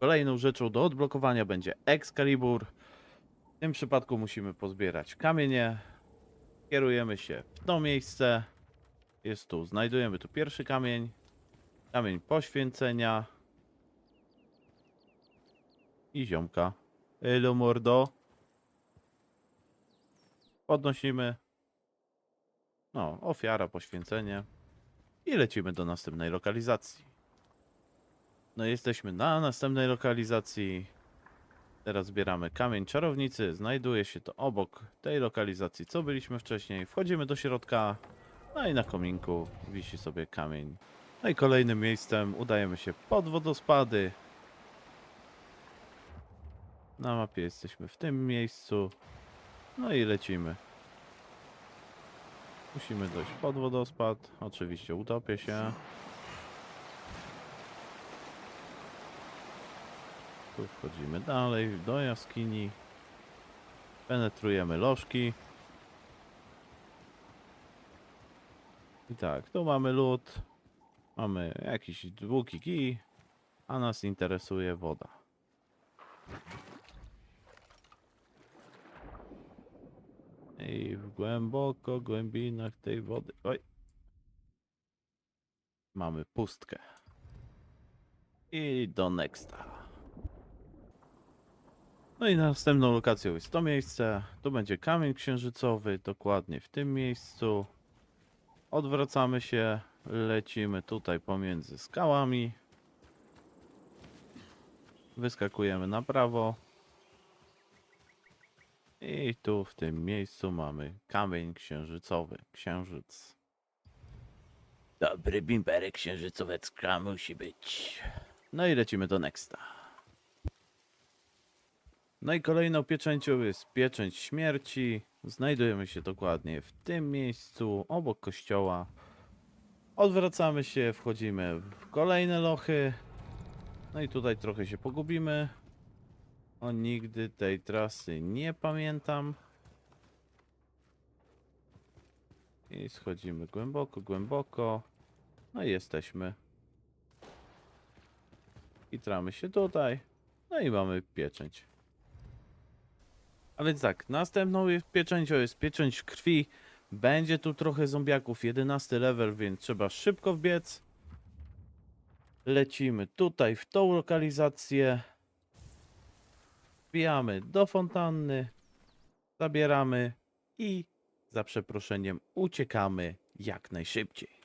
Kolejną rzeczą do odblokowania będzie Excalibur. W tym przypadku musimy pozbierać kamienie. Kierujemy się w to miejsce. Jest tu, znajdujemy tu pierwszy kamień. Kamień poświęcenia. I ziomka. Elo mordo. Podnosimy. No, ofiara, poświęcenie. I lecimy do następnej lokalizacji. No jesteśmy na następnej lokalizacji. Teraz zbieramy kamień czarownicy. Znajduje się to obok tej lokalizacji, co byliśmy wcześniej. Wchodzimy do środka. No i na kominku wisi sobie kamień. No i kolejnym miejscem udajemy się pod wodospady. Na mapie jesteśmy w tym miejscu. No i lecimy. Musimy dojść pod wodospad. Oczywiście utopię się. Tu wchodzimy dalej do jaskini. Penetrujemy lożki. I tak, tu mamy lód. Mamy jakiś długi kij. A nas interesuje woda. I w głęboko głębinach tej wody. Oj. Mamy pustkę. I do nexta. No i następną lokacją jest to miejsce. Tu będzie kamień księżycowy, dokładnie w tym miejscu. Odwracamy się, lecimy tutaj pomiędzy skałami. Wyskakujemy na prawo. I tu w tym miejscu mamy kamień księżycowy, księżyc. Dobry bimberek księżycowecka musi być. No i lecimy do Nexta. No i kolejną pieczęcią jest pieczęć śmierci. Znajdujemy się dokładnie w tym miejscu, obok kościoła. Odwracamy się, wchodzimy w kolejne lochy. No i tutaj trochę się pogubimy. O, nigdy tej trasy nie pamiętam. I schodzimy głęboko, głęboko. No i jesteśmy. I tramy się tutaj. No i mamy pieczęć. A więc tak, następną jest pieczęcią jest pieczęć krwi. Będzie tu trochę zombiaków, 11 level, więc trzeba szybko wbiec. Lecimy tutaj w tą lokalizację. Wbijamy do fontanny. Zabieramy i za przeproszeniem uciekamy jak najszybciej.